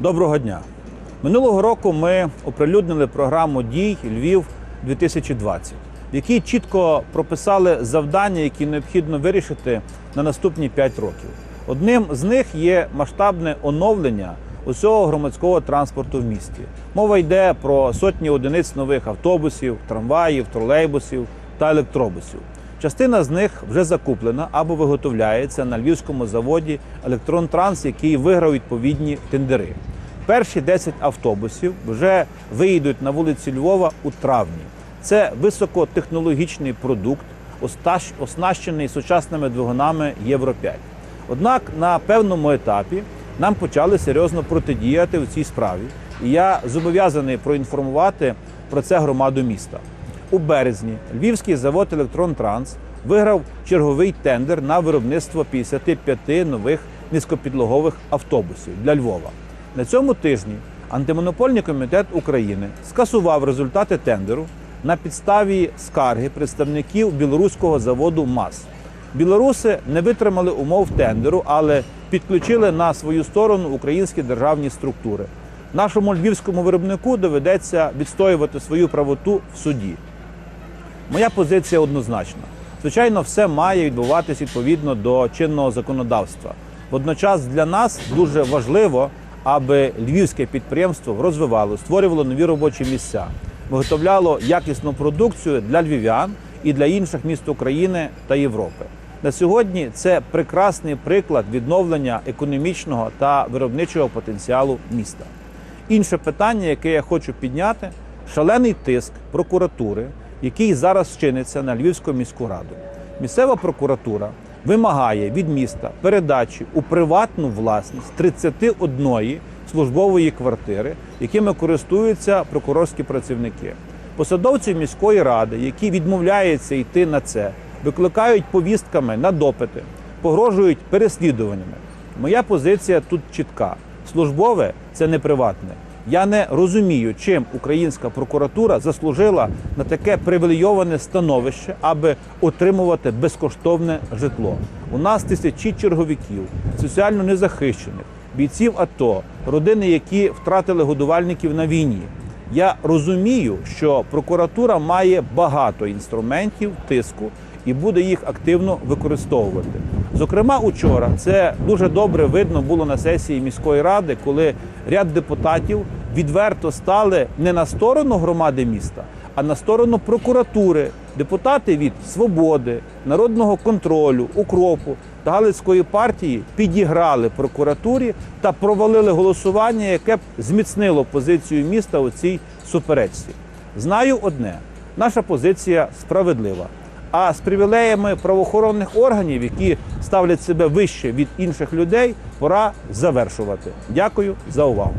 Доброго дня. Минулого року ми оприлюднили програму дій Львів 2020, в якій чітко прописали завдання, які необхідно вирішити на наступні 5 років. Одним з них є масштабне оновлення усього громадського транспорту в місті. Мова йде про сотні одиниць нових автобусів, трамваїв, тролейбусів та електробусів. Частина з них вже закуплена або виготовляється на львівському заводі Електронтранс, який виграв відповідні тендери. Перші 10 автобусів вже виїдуть на вулиці Львова у травні. Це високотехнологічний продукт, оснащений сучасними двигунами Євро 5. Однак на певному етапі нам почали серйозно протидіяти у цій справі, і я зобов'язаний проінформувати про це громаду міста. У березні Львівський завод Електронтранс виграв черговий тендер на виробництво 55 нових низькопідлогових автобусів для Львова. На цьому тижні антимонопольний комітет України скасував результати тендеру на підставі скарги представників білоруського заводу МАЗ. Білоруси не витримали умов тендеру, але підключили на свою сторону українські державні структури. Нашому львівському виробнику доведеться відстоювати свою правоту в суді. Моя позиція однозначна. Звичайно, все має відбуватись відповідно до чинного законодавства. Водночас для нас дуже важливо, аби львівське підприємство розвивало, створювало нові робочі місця, виготовляло якісну продукцію для львів'ян і для інших міст України та Європи. На сьогодні це прекрасний приклад відновлення економічного та виробничого потенціалу міста. Інше питання, яке я хочу підняти, шалений тиск прокуратури, який зараз чиниться на Львівську міську раду. Місцева прокуратура вимагає від міста передачі у приватну власність 31 службової квартири, якими користуються прокурорські працівники. Посадовці міської ради, які відмовляються йти на це, викликають повістками на допити, погрожують переслідуваннями. Моя позиція тут чітка: службове це не приватне. Я не розумію, чим українська прокуратура заслужила на таке привілейоване становище, аби отримувати безкоштовне житло. У нас тисячі черговиків, соціально незахищених, бійців АТО, родини, які втратили годувальників на війні. Я розумію, що прокуратура має багато інструментів тиску і буде їх активно використовувати. Зокрема, учора це дуже добре видно було на сесії міської ради, коли ряд депутатів відверто стали не на сторону громади міста, а на сторону прокуратури. Депутати від свободи, народного контролю, укропу та Галицької партії підіграли прокуратурі та провалили голосування, яке б зміцнило позицію міста у цій суперечці. Знаю одне: наша позиція справедлива. А з привілеями правоохоронних органів, які ставлять себе вище від інших людей, пора завершувати. Дякую за увагу.